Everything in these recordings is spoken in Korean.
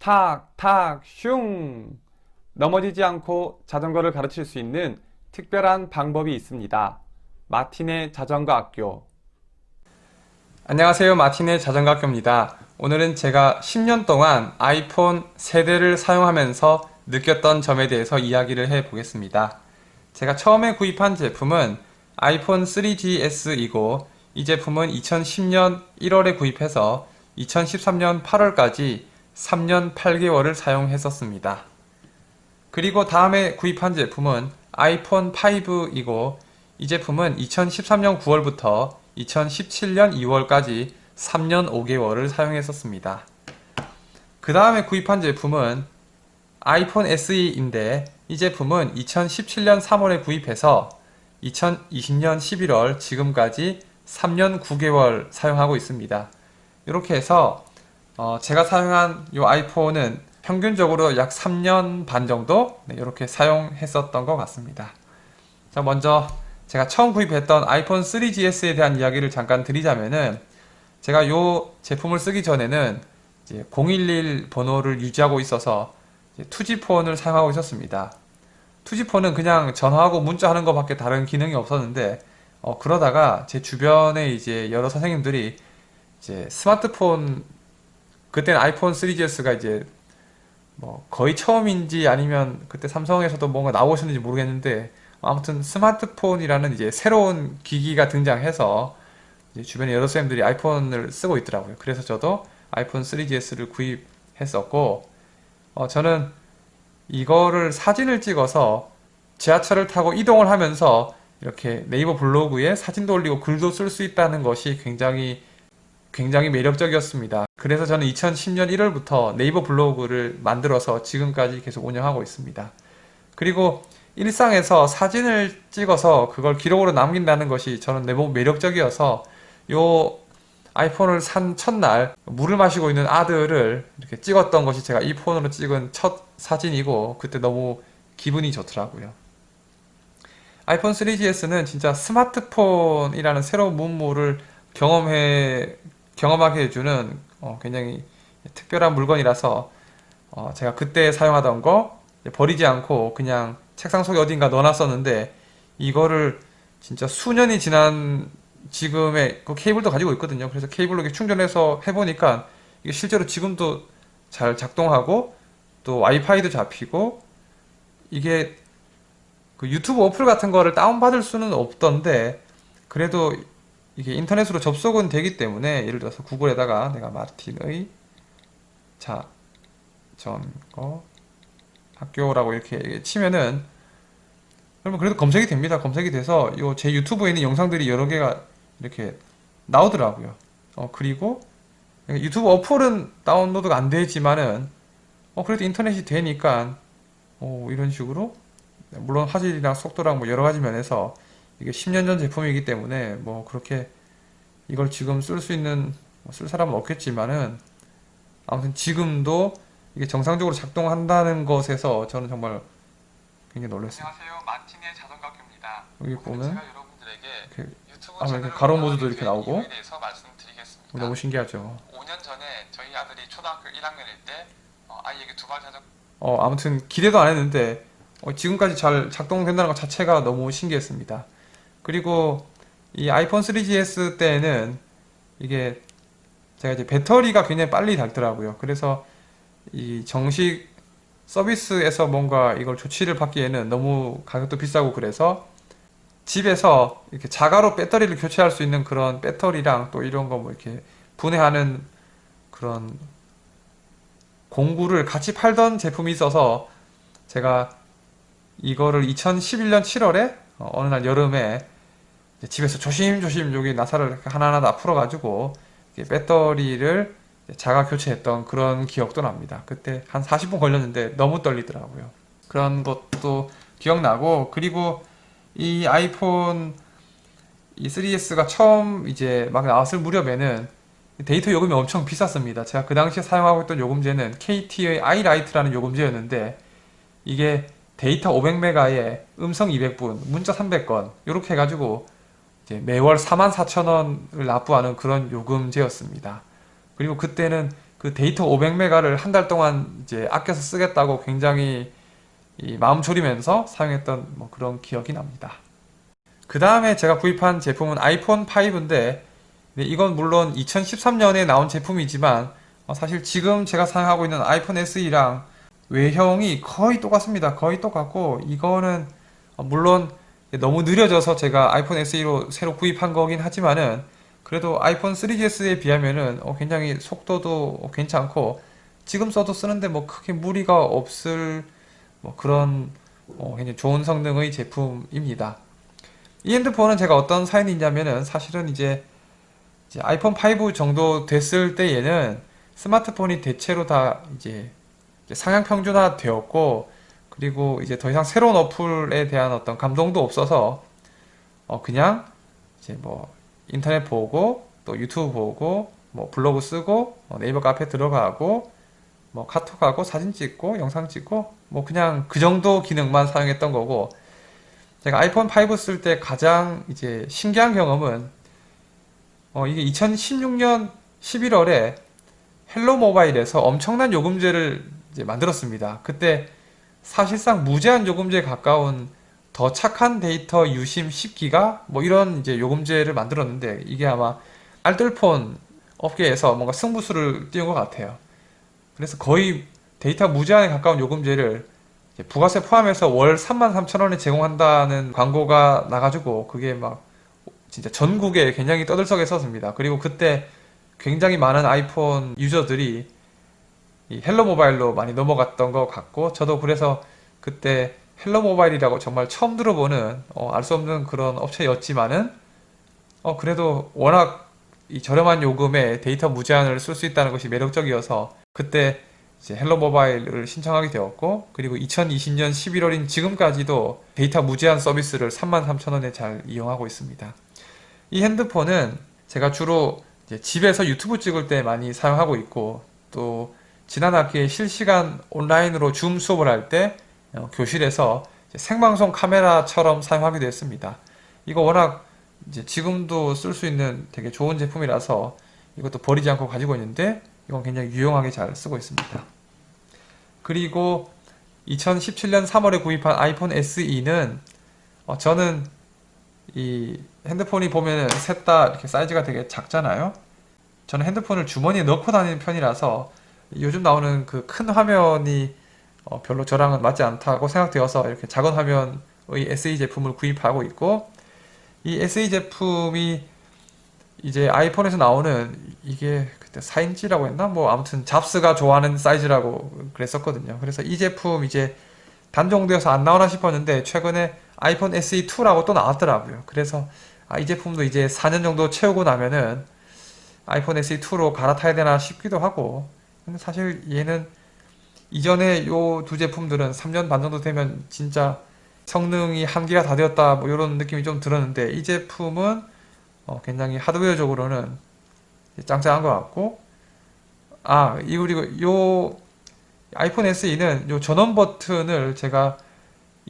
탁, 탁, 슝! 넘어지지 않고 자전거를 가르칠 수 있는 특별한 방법이 있습니다. 마틴의 자전거 학교. 안녕하세요. 마틴의 자전거 학교입니다. 오늘은 제가 10년 동안 아이폰 세대를 사용하면서 느꼈던 점에 대해서 이야기를 해 보겠습니다. 제가 처음에 구입한 제품은 아이폰 3GS이고 이 제품은 2010년 1월에 구입해서 2013년 8월까지 3년 8개월을 사용했었습니다. 그리고 다음에 구입한 제품은 아이폰 5이고 이 제품은 2013년 9월부터 2017년 2월까지 3년 5개월을 사용했었습니다. 그 다음에 구입한 제품은 아이폰 SE인데 이 제품은 2017년 3월에 구입해서 2020년 11월 지금까지 3년 9개월 사용하고 있습니다. 이렇게 해서 어, 제가 사용한 이 아이폰은 평균적으로 약 3년 반 정도 네, 이렇게 사용했었던 것 같습니다. 자, 먼저 제가 처음 구입했던 아이폰 3GS에 대한 이야기를 잠깐 드리자면은 제가 이 제품을 쓰기 전에는 011 번호를 유지하고 있어서 2G폰을 사용하고 있었습니다. 2G폰은 그냥 전화하고 문자하는 것밖에 다른 기능이 없었는데 어, 그러다가 제 주변에 이제 여러 선생님들이 이제 스마트폰 그때는 아이폰 3GS가 이제 뭐 거의 처음인지 아니면 그때 삼성에서도 뭔가 나오셨는지 모르겠는데 아무튼 스마트폰이라는 이제 새로운 기기가 등장해서 이제 주변에 여러 선생님들이 아이폰을 쓰고 있더라고요. 그래서 저도 아이폰 3GS를 구입했었고 어, 저는 이거를 사진을 찍어서 지하철을 타고 이동을 하면서 이렇게 네이버 블로그에 사진도 올리고 글도 쓸 수 있다는 것이 굉장히 굉장히 매력적이었습니다. 그래서 저는 2010년 1월부터 네이버 블로그를 만들어서 지금까지 계속 운영하고 있습니다. 그리고 일상에서 사진을 찍어서 그걸 기록으로 남긴다는 것이 저는 내보고 매력적이어서 요 아이폰을 산 첫날 물을 마시고 있는 아들을 이렇게 찍었던 것이 제가 이 폰으로 찍은 첫 사진이고 그때 너무 기분이 좋더라고요. 아이폰 3GS는 진짜 스마트폰이라는 새로운 문물을 경험해 경험하게 해주는 어, 굉장히 특별한 물건이라서 어, 제가 그때 사용하던 거 버리지 않고 그냥 책상 속에 어딘가 넣어놨었는데 이거를 진짜 수년이 지난 지금의 그 케이블도 가지고 있거든요. 그래서 케이블로 충전해서 해보니까 이게 실제로 지금도 잘 작동하고 또 와이파이도 잡히고 이게 그 유튜브 어플 같은 거를 다운받을 수는 없던데 그래도 이게 인터넷으로 접속은 되기 때문에 예를 들어서 구글에다가 내가 마틴의 자전거 학교라고 이렇게 치면은 여러분 그래도 검색이 됩니다. 검색이 돼서 요 제 유튜브에 있는 영상들이 여러 개가 이렇게 나오더라고요. 어 그리고 유튜브 어플은 다운로드가 안 되지만은 어 그래도 인터넷이 되니까 어 이런 식으로 물론 화질이랑 속도랑 뭐 여러 가지 면에서 이게 10년 전 제품이기 때문에 뭐 그렇게 이걸 지금 쓸 수 있는 뭐쓸 사람은 없겠지만은 아무튼 지금도 이게 정상적으로 작동한다는 것에서 저는 정말 굉장히 놀랐어요. 안녕하세요. 마틴의 자전거 학교입니다. 여기 보면 이렇게 아, 이렇게 가로 모드도 이렇게 된 나오고. 너무 신기하죠. 5년 전에 저희 아들이 초등학교 1학년일 때 어, 아이에게 두발 자전거 어, 아무튼 기대도 안 했는데 어, 지금까지 잘 작동된다는 것 자체가 너무 신기했습니다. 그리고 이 아이폰 3GS 때는 이게 제가 이제 배터리가 굉장히 빨리 닳더라고요. 그래서 이 정식 서비스에서 뭔가 이걸 조치를 받기에는 너무 가격도 비싸고 그래서 집에서 이렇게 자가로 배터리를 교체할 수 있는 그런 배터리랑 또 이런 거 뭐 이렇게 분해하는 그런 공구를 같이 팔던 제품이 있어서 제가 이거를 2011년 7월에 어, 느 날 여름에 이제 집에서 조심조심 여기 나사를 하나하나 다 풀어가지고 배터리를 자가 교체했던 그런 기억도 납니다. 그때 한 40분 걸렸는데 너무 떨리더라고요. 그런 것도 기억나고 그리고 이 아이폰 이 3GS가 처음 이제 막 나왔을 무렵에는 데이터 요금이 엄청 비쌌습니다. 제가 그 당시에 사용하고 있던 요금제는 KT의 iLite라는 요금제였는데 이게 데이터 500메가에 음성 200분, 문자 300건 이렇게 해가지고 매월 44,000원을 납부하는 그런 요금제였습니다. 그리고 그때는 그 데이터 500메가를 한 달 동안 이제 아껴서 쓰겠다고 굉장히 이 마음 졸이면서 사용했던 뭐 그런 기억이 납니다. 그 다음에 제가 구입한 제품은 아이폰 5인데 이건 물론 2013년에 나온 제품이지만 어, 사실 지금 제가 사용하고 있는 아이폰 SE랑 외형이 거의 똑같습니다. 거의 똑같고 이거는 어, 물론 너무 느려져서 제가 아이폰 SE로 새로 구입한 거긴 하지만은 그래도 아이폰 3GS에 비하면은 어, 굉장히 속도도 어, 괜찮고 지금 써도 쓰는데 뭐 크게 무리가 없을 뭐 그런 어, 굉장히 좋은 성능의 제품입니다. 이 핸드폰은 제가 어떤 사연이 있냐면은 사실은 이제, 이제 아이폰 5 정도 됐을 때에는 스마트폰이 대체로 다 이제 상향 평준화 되었고 그리고 이제 더 이상 새로운 어플에 대한 어떤 감동도 없어서 어 그냥 이제 뭐 인터넷 보고 또 유튜브 보고 뭐 블로그 쓰고 뭐 네이버 카페 들어가고 뭐 카톡하고 사진 찍고 영상 찍고 뭐 그냥 그 정도 기능만 사용했던 거고 제가 아이폰 5 쓸 때 가장 이제 신기한 경험은 어 이게 2016년 11월에 헬로 모바일에서 엄청난 요금제를 이제 만들었습니다. 그때 사실상 무제한 요금제에 가까운 더 착한 데이터 유심 10기가 뭐 이런 이제 요금제를 만들었는데 이게 아마 알뜰폰 업계에서 뭔가 승부수를 띄운 것 같아요. 그래서 거의 데이터 무제한에 가까운 요금제를 부가세 포함해서 월 33,000원에 제공한다는 광고가 나가지고 그게 막 진짜 전국에 굉장히 떠들썩했었습니다. 그리고 그때 굉장히 많은 아이폰 유저들이 이 헬로 모바일로 많이 넘어갔던 것 같고 저도 그래서 그때 헬로 모바일이라고 정말 처음 들어보는 알수 없는 그런 업체였지만은 어 그래도 워낙 이 저렴한 요금에 데이터 무제한을 쓸 수 있다는 것이 매력적이어서 그때 헬로 모바일을 신청하게 되었고 그리고 2020년 11월인 지금까지도 데이터 무제한 서비스를 33,000원에 잘 이용하고 있습니다. 이 핸드폰은 제가 주로 집에서 유튜브 찍을 때 많이 사용하고 있고 또 지난 학기에 실시간 온라인으로 줌 수업을 할 때 교실에서 생방송 카메라처럼 사용하게 되었습니다. 이거 워낙 이제 지금도 쓸 수 있는 되게 좋은 제품이라서 이것도 버리지 않고 가지고 있는데 이건 굉장히 유용하게 잘 쓰고 있습니다. 그리고 2017년 3월에 구입한 아이폰 SE는 어, 저는 이 핸드폰이 보면은 셋다 이렇게 사이즈가 되게 작잖아요. 저는 핸드폰을 주머니에 넣고 다니는 편이라서 요즘 나오는 그 큰 화면이 어, 별로 저랑은 맞지 않다고 생각되어서 이렇게 작은 화면의 SE 제품을 구입하고 있고 이 SE 제품이 이제 아이폰에서 나오는 이게 그때 4인치라고 했나? 뭐 아무튼 잡스가 좋아하는 사이즈라고 그랬었거든요. 그래서 이 제품 이제 단종되어서 안 나오나 싶었는데 최근에 아이폰 SE2라고 또 나왔더라고요. 그래서 아, 이 제품도 이제 4년 정도 채우고 나면은 아이폰 SE2로 갈아타야 되나 싶기도 하고 사실 얘는 이전에 요 두 제품들은 3년 반 정도 되면 진짜 성능이 한계가 다 되었다 뭐 이런 느낌이 좀 들었는데 이 제품은 어, 굉장히 하드웨어적으로는 짱짱한 것 같고 아 이 그리고 요 아이폰 SE는 요 전원 버튼을 제가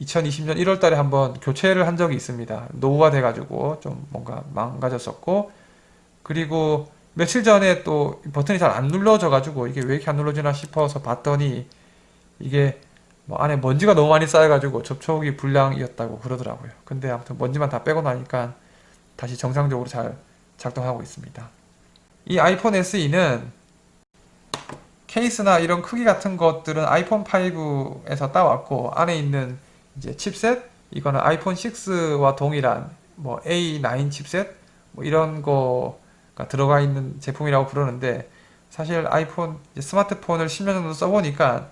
2020년 1월 달에 한번 교체를 한 적이 있습니다. 노후가 돼가지고 좀 뭔가 망가졌었고 그리고 며칠 전에 또 버튼이 잘 안 눌러져 가지고 이게 왜 이렇게 안 눌러지나 싶어서 봤더니 이게 뭐 안에 먼지가 너무 많이 쌓여가지고 접촉이 불량이었다고 그러더라고요. 근데 아무튼 먼지만 다 빼고 나니까 다시 정상적으로 잘 작동하고 있습니다. 이 아이폰 SE는 케이스나 이런 크기 같은 것들은 아이폰 5에서 따왔고 안에 있는 이제 칩셋 이거는 아이폰 6와 동일한 뭐 A9 칩셋 뭐 이런 거가 들어가 있는 제품이라고 부르는데 사실 아이폰 스마트폰을 10년 정도 써보니까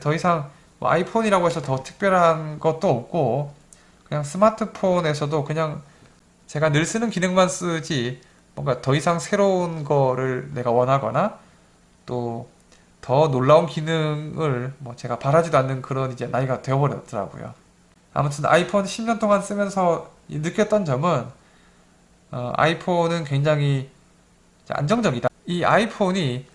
더 이상 뭐 아이폰이라고 해서 더 특별한 것도 없고 그냥 스마트폰에서도 그냥 제가 늘 쓰는 기능만 쓰지 뭔가 더 이상 새로운 거를 내가 원하거나 또 더 놀라운 기능을 뭐 제가 바라지도 않는 그런 이제 나이가 되어버렸더라고요. 아무튼 아이폰 10년 동안 쓰면서 이 느꼈던 점은 어, 아이폰은 굉장히 안정적이다. 이 아이폰이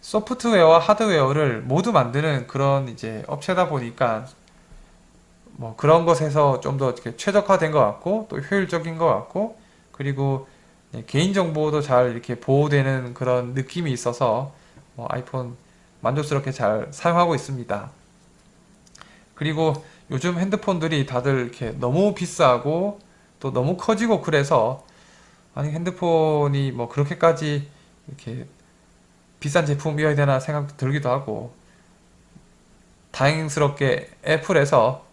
소프트웨어와 하드웨어를 모두 만드는 그런 이제 업체다 보니까 뭐 그런 것에서 좀 더 최적화된 것 같고 또 효율적인 것 같고 그리고 개인정보도 잘 이렇게 보호되는 그런 느낌이 있어서 뭐 아이폰 만족스럽게 잘 사용하고 있습니다. 그리고 요즘 핸드폰들이 다들 이렇게 너무 비싸고 또 너무 커지고 그래서 아니 핸드폰이 뭐 그렇게까지 이렇게 비싼 제품이어야 되나 생각 들기도 하고 다행스럽게 애플에서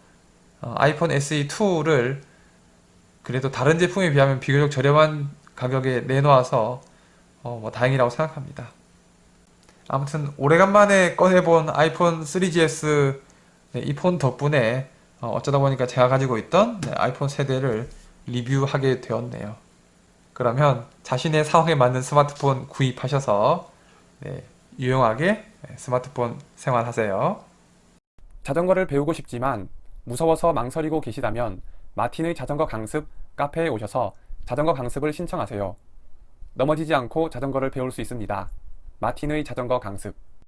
어, 아이폰 SE2를 그래도 다른 제품에 비하면 비교적 저렴한 가격에 내놓아서 어, 뭐 다행이라고 생각합니다. 아무튼 오래간만에 꺼내본 아이폰 3GS 네, 이폰 덕분에 어, 어쩌다 보니까 제가 가지고 있던 네, 아이폰 세대를 리뷰하게 되었네요. 그러면 자신의 상황에 맞는 스마트폰 구입하셔서 네, 유용하게 네, 스마트폰 생활하세요. 자전거를 배우고 싶지만 무서워서 망설이고 계시다면 마틴의 자전거 강습 카페에 오셔서 자전거 강습을 신청하세요. 넘어지지 않고 자전거를 배울 수 있습니다. 마틴의 자전거 강습